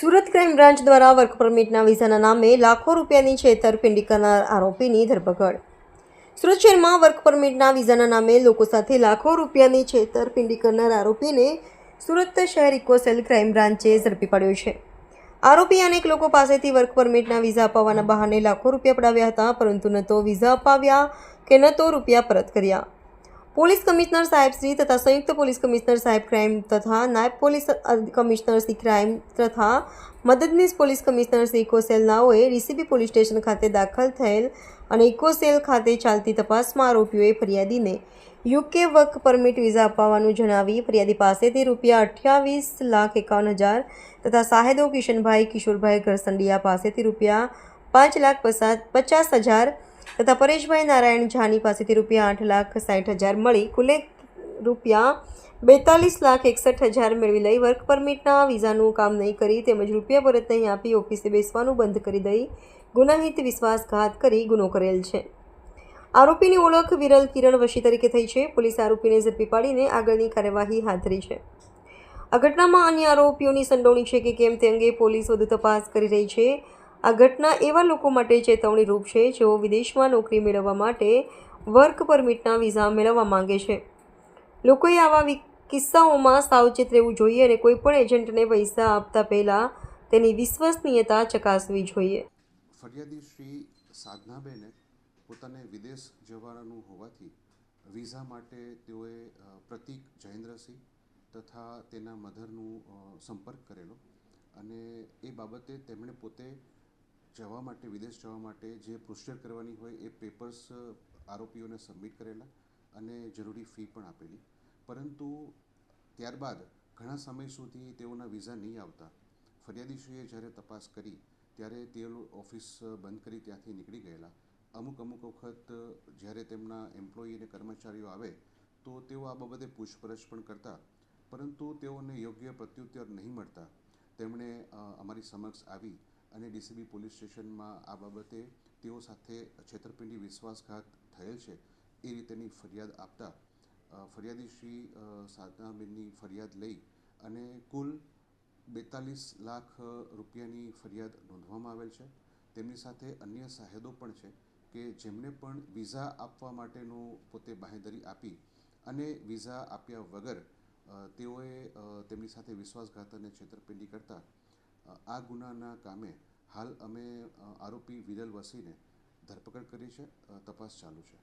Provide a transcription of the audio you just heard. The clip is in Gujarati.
સુરત ક્રાઇમ બ્રાન્ચ દ્વારા વર્ક પરમિટના વિઝાના નામે લાખો રૂપિયાની છેતરપિંડી કરનાર આરોપીની ધરપકડ. સુરત શહેરમાં વર્ક પરમિટના વિઝાના નામે લોકો સાથે લાખો રૂપિયાની છેતરપિંડી કરનાર આરોપીને સુરત શહેર ઇકોસેલ ક્રાઇમ બ્રાન્ચે ઝડપી પાડ્યો છે. આરોપી અનેક લોકો પાસેથી વર્ક પરમિટના વિઝા અપાવવાના બહાને લાખો રૂપિયા પડાવ્યા હતા, પરંતુ ન તો વિઝા અપાવ્યા કે ન તો રૂપિયા પરત કર્યા. પોલીસ કમિશનર સાહેબ શ્રી તથા સંયુક્ત પોલીસ કમિશનર સાહેબ ક્રાઇમ તથા નાયબ પોલીસ કમિશનર શ્રી ક્રાઇમ તથા મદદનીશ police commissioner Shri eco cell નાઓએ DCB police station ખાતે દાખલ થયેલ અને ઇકોસેલ ખાતે ચાલતી તપાસમાં આરોપીઓએ ફરિયાદીને યુકે વર્ક પરમિટ વિઝા અપાવવાનું જણાવી ફરિયાદી પાસેથી રૂપિયા અઠ્યાવીસ લાખ એકાવન હજાર તથા સાહેદો કિશનભાઈ કિશોરભાઈ ઘરસંડિયા પાસેથી રૂપિયા પાંચ લાખ પચાસ હજાર તથા પરેશભાઈ નારાયણ ઝાની પાસેથી રૂપિયા આઠ લાખ સાઠ હજાર મળી. કુલે રૂપિયા બેતાલીસ લાખ એકસઠ હજાર મેળવી લઈ વર્ક પરમિટના વિઝાનું કામ નહીં કરી તેમજ રૂપિયા પરત નહીં આપી ઓફિસે બેસવાનું બંધ કરી દઈ. ગુનાહિત વિશ્વાસઘાત કરી ગુનો કરેલ છે. આરોપીની ઓળખ વિરલ કિરણ વશી તરીકે થઈ છે. પોલીસ આરોપીને ઝડપી પાડીને આગળની કાર્યવાહી હાથ ધરી છે. આ ઘટનામાં અન્ય આરોપીઓની સંડોવણી છે કે કેમ તે અંગે પોલીસ વધુ તપાસ કરી રહી છે. આ ઘટના એવા લોકો માટે ચેતવણી રૂપ છે જેઓ વિદેશમાં નોકરી મેળવવા માટે વર્ક પરમિટના વિઝા મેળવવા માંગે છે. લોકોએ આવા કિસ્સાઓમાં સાવચેત રહેવું જોઈએ અને કોઈપણ એજન્ટને પૈસા આપતા પહેલાં તેની વિશ્વસનીયતા ચકાસવી જોઈએ. ફરિયાદી શ્રી સાધનાબેને પોતાને વિદેશ જવાનું હોવાથી વિઝા માટે તેઓએ પ્રતિક જયેન્દ્રસિંહ તથા તેના મધરનું સંપર્ક કરેલો અને એ બાબતે તેમણે પોતે જવા માટે, વિદેશ જવા માટે જે પ્રોસિજર કરવાની હોય એ પેપર્સ આરોપીઓને સબમિટ કરેલા અને જરૂરી ફી પણ આપેલી. પરંતુ ત્યારબાદ ઘણા સમય સુધી તેઓના વિઝા નહીં આવતા. ફરિયાદીશ્રીએ જ્યારે તપાસ કરી, ત્યારે તેઓ ઓફિસ બંધ કરી ત્યાંથી નીકળી ગયેલા. અમુક અમુક વખત જ્યારે તેમના એમ્પ્લોયી અને કર્મચારીઓ આવે, તો તેઓ આ બાબતે પૂછપરછ પણ કરતા. પરંતુ તેઓને યોગ્ય પ્રત્યુત્તર નહીં મળતા. તેમણે અમારી સમક્ષ આવી અને ડીસીબી પોલીસ સ્ટેશનમાં આ બાબતે તેઓ સાથે છેતરપિંડી, વિશ્વાસઘાત થયેલ છે એ રીતેની ફરિયાદ આપતા ફરિયાદી શ્રી સાધનાબેનની ફરિયાદ લઈ અને કુલ બેતાલીસ લાખ રૂપિયાની ફરિયાદ નોંધવામાં આવેલ છે. તેમની સાથે અન્ય સાહેદો પણ છે કે જેમને પણ વિઝા આપવા માટેનું પોતે બાહેંધરી આપી અને વિઝા આપ્યા વગર તેઓએ તેમની સાથે વિશ્વાસઘાત અને છેતરપિંડી કરતા આ ગુનાના કામે હાલ અમે આરોપી વિરલ વસીને ધરપકડ કરી છે તપાસ ચાલુ છે.